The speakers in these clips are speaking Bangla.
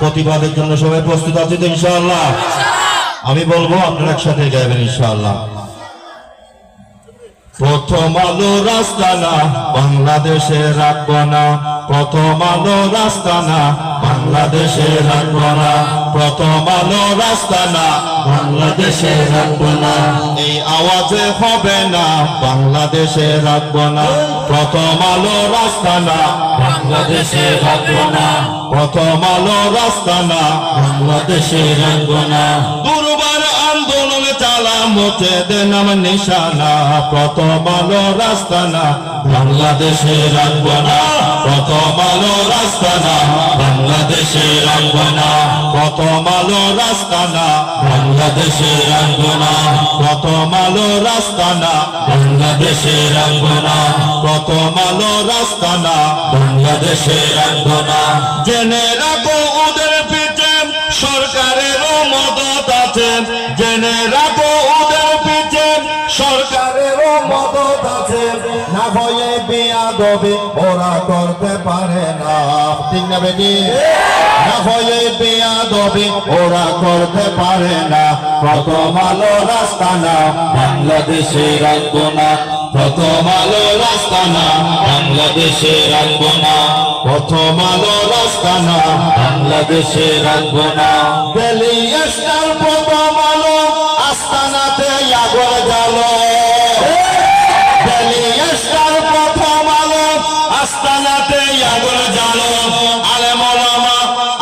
প্রতিবাদের জন্য সবাই প্রস্তুত আছে তো ইনশাআল্লাহ। আমি বলব আপনারা একসাথে গাইবেন ইনশাআল্লাহ। প্রথম আলো রাস্তা না বাংলাদেশে রাখব না। প্রথম আলো রাস্তা না বাংলাদেশে রাখব না। প্রথম আলো রাস্তা না বাংলাদেশে রাখব না। এই আওয়াজে হবে না বাংলাদেশে রাখব না। প্রথম আলো রাস্তা না বাংলাদেশে রাখব না। প্রথম রাস্তানা, বাংলাদেশের রঙ্গনা দুর্বার আন্দোলন চালা মুছে দেনাম নিশানা। প্রথম আলো রাস্তা না বাংলাদেশে রাখব প্রথম আলো রাস্তা না বাংলাদেশে রাখব না প্রথম আলো রাস্তা না বাংলাদেশে রাখব না প্রথম আলো রাস্তা না বাংলাদেশে রাখব না প্রথম আলো রাস্তা না বাংলাদেশে রাখব না জেনে রাখো ওদের পিছে সরকারেরও মদত আছে। জেনে রাখো দবে ওরা করতে পারে না। ঠিক না বেটি? না ভয়ে বিয়া দবে ওরা করতে পারে না। প্রথম আলো রাস্তা না, বাংলাদেশে না। প্রথম আলো রাস্তা না না। প্রথম আলো রাস্তা না না। প্রথম আলো, আস্তানাতে আগর জালো আস্তানাতে আগর জালো আলে মলামা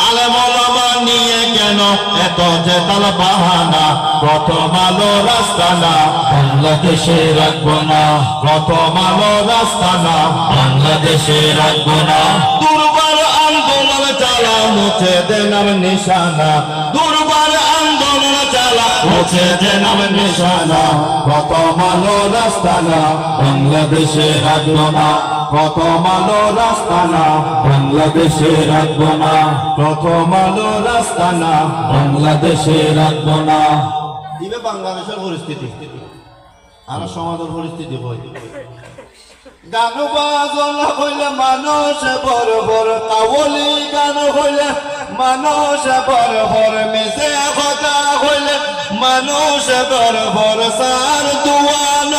আলে মলামা নিয়ে কেন এত যে তাল বাহানা? প্রথম আলো রাস্তা না বাংলাদেশে রাখব না। প্রথম আলো রাস্তা না বাংলাদেশে রাখব না। দুর্বার আন্দোলন চালা, মুছে দে নাম নিশানা। দুর্বার আন্দোলন চালা, মুছে দে নিশানা। প্রথম বাংলাদেশে রাখব প্রথম আলো বাংলাদেশে না। প্রথম আলো বাংলাদেশে না। দিবে বাংলাদেশের পরিস্থিতি। আর সমাজের পরিস্থিতি হয় গান বাজন হইলে মানুষ বড় বড় কাবলি গান হইলে মানুষ বড় বড় কথা হইলে মানুষ বড় সার দুয়ান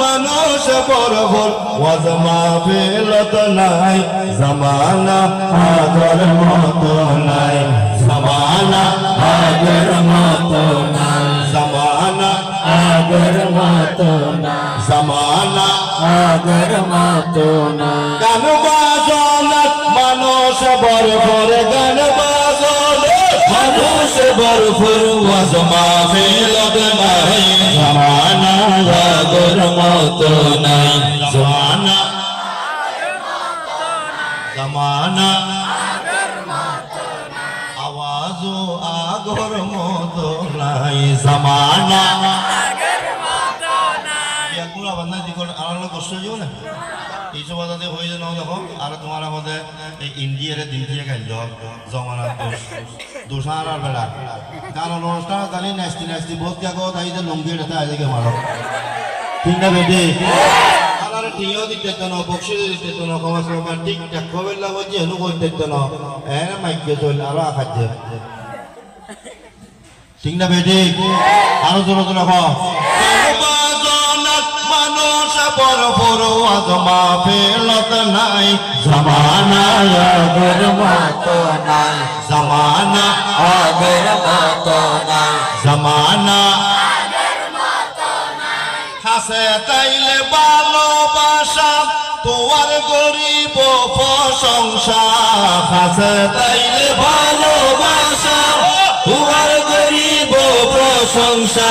মানুষ বড় বড় ওয়াজ মাহফিলত নাই, জামানা আগর মতো নাই, জামানা আগর মতো নাই, জামানা আগর মতো না জামানা আগর মতো না গান বাজন মানুষ বরফর গান মানুষ বরফর ওয়াজ মাহফিলত নাই জামানা আগর মতো নাই জামানা আগর মতো নাই জামানা ইয়াকুরা বান্ধা যিখন আর কষ্ট যাও না এইসব বাজাতে হয়ে যেন দেখো। আর তোমার আমাদের এই ইন্ডিয়ারে দিন দিয়ে খাইল জমানা দোষ। দোষার আর বেড়া কারণ অনুষ্ঠান জানি নাচতি নাচতি বহুত জাগো তাই যে লুঙ্গি এটা আজকে মারো ঠিক না বেটি? টিও দিতে কমাস ঠিক না। বেটি? আরও মানুষ বড় বড় আজ মাহফিলত নাই। জামানা আগর মতো নাই। জামানা আগর মতো নাই। জামানা হাসে তাইলে ভালোবাসা তোমার গরিব প্রশংসা। হাসে তাইলে ভালোবাসা তোমার গরিব প্রশংসা।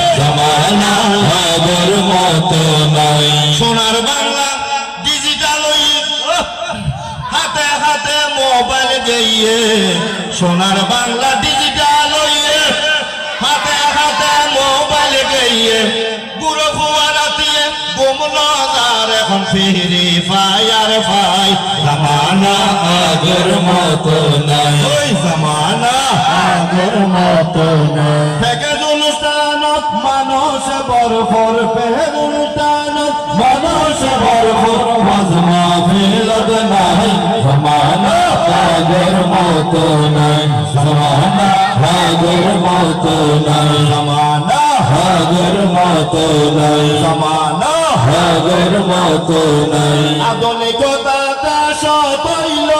দিয়ে সোনার বাংলা ডিজিটাল হাতে হাতে মোবাইল গিয়ে বুড়ো ফুয়ারা দিয়ে গুমনার এখন ফিরি ফায়ার ফাই জামানা আগের মতো নাই। ওই জামানা আগের মতো নাই। থেকে অনুষ্ঠানত মানুষ বরফর পেহের অনুষ্ঠানত মানুষ বরফর। মজমা ফেলত নাই। আগের মতো নাই জমানা আগের মতো নাই জামানা আগের মতো নাই জামানা আগের মতো নাই। আধুনিকতা দেশ পাইল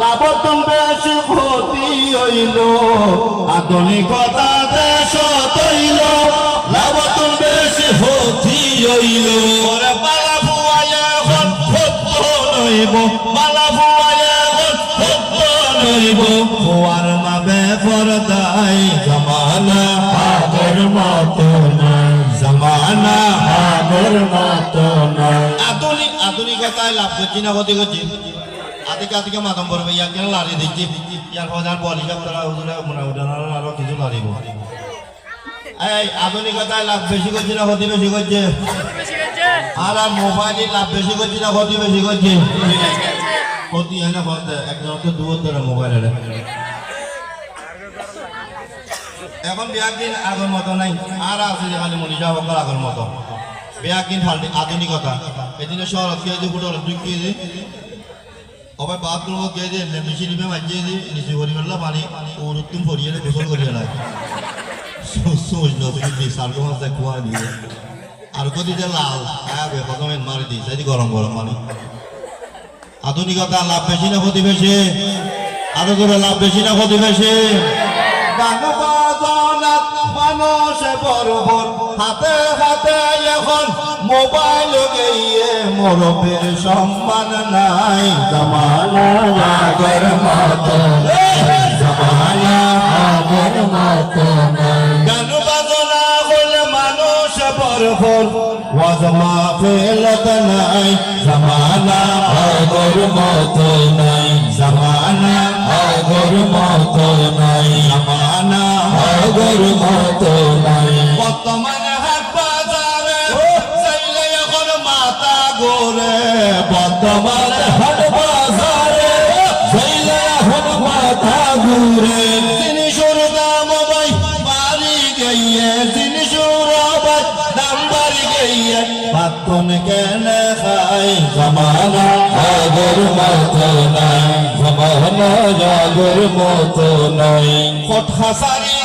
লাভতন বেশি ক্ষতি হইল। আধুনিকতা দেশ তৈল লাভতন বেশি ক্ষতি হইল। নইব ফুয়ার মাবে পরদাই জামানা আগের মতো নাই জামানা আগের মতো নাই আধুনিক আধুনিকতায় লাভ করছি না ক্ষতি করছি। আদিকে আদিকে মাতম পড়বে ইয়ার কেন লাড়ি দিচ্ছি? ইয়ার প্রধান বলি যাব তারা হুজুরে মনে উঠানোর আরও কিছু লাড়িব। এই আধুনিকতায় লাভ বেশি করছি না ক্ষতি বেশি করছে। আর আর মোবাইলে লাভ বেশি করছি না ক্ষতি বেশি করছে। ক্ষতি হয় না, বলতে একজন তো দূর ধরে মোবাইলে এখন বিয়ার দিন আগের মতো নাই, আর আছে খালি মনীষা বকার আগের মতো। বিয়ার দিন ফাল্টি আধুনিকতা এদিনে গিয়ে যে ফুটল দুই কেজি অবাই বাথরুম যে মেশিন নিবে মাঝিয়ে যে, নিচে করি ফেললা পানি উত্তুম ভরিয়ে গোসল করিয়ে নাই সোচ নতুন সার্গ মাছ কুয়া দিয়ে আর কদি যে লাল আগে প্রথমে মারি দিই সেটি গরম গরম পানি। আধুনিকতা লাভ বেশি না ক্ষতি বেশি আরও করে লাভ বেশি না ক্ষতি বেশি মানুষে বরবর হাতে হাতে এখন মোবাইল গিয়ে মরবের সম্মান নাই জামানা আগের মতো জামানা আগের মতো নাই। ওয়াজমা ফেলত নাই, জামানা আগের মতো নাই, জামানা আগের মতো নাই, জামানা আগের মতো নাই। বর্তমানে হাট বাজারে চাইলে এখন বাতন কেনে খাই জমানা? আগর মতো নাই জমানা আগর মতো নাই। কট হাসারি